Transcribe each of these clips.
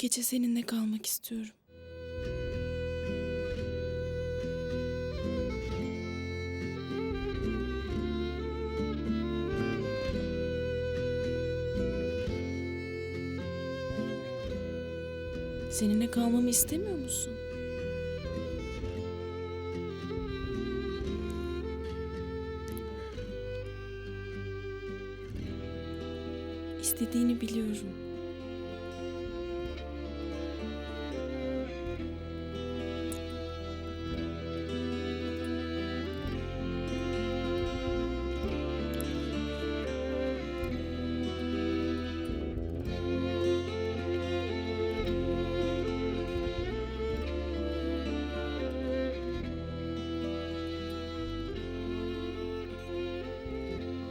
gece seninle kalmak istiyorum. Seninle kalmamı istemiyor musun? İstediğini biliyorum.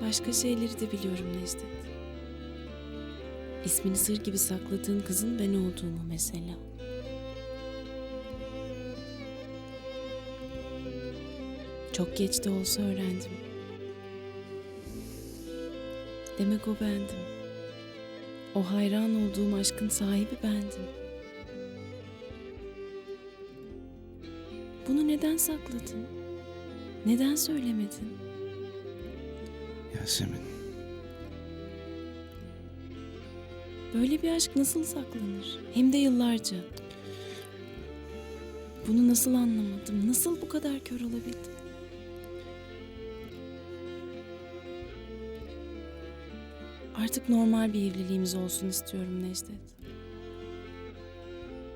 Başka şeyleri de biliyorum Necdet. İsmini sır gibi sakladığın kızın ben olduğumu mesela. Çok geç de olsa öğrendim. Demek o bendim. O hayran olduğum aşkın sahibi bendim. Bunu neden sakladın? Neden söylemedin? Yasemin. Böyle bir aşk nasıl saklanır? Hem de yıllarca. Bunu nasıl anlamadım? Nasıl bu kadar kör olabildim? Artık normal bir evliliğimiz olsun istiyorum Necdet.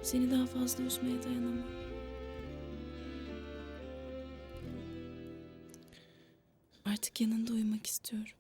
Seni daha fazla üzmeye dayanamam. Artık yanında uyumak istiyorum.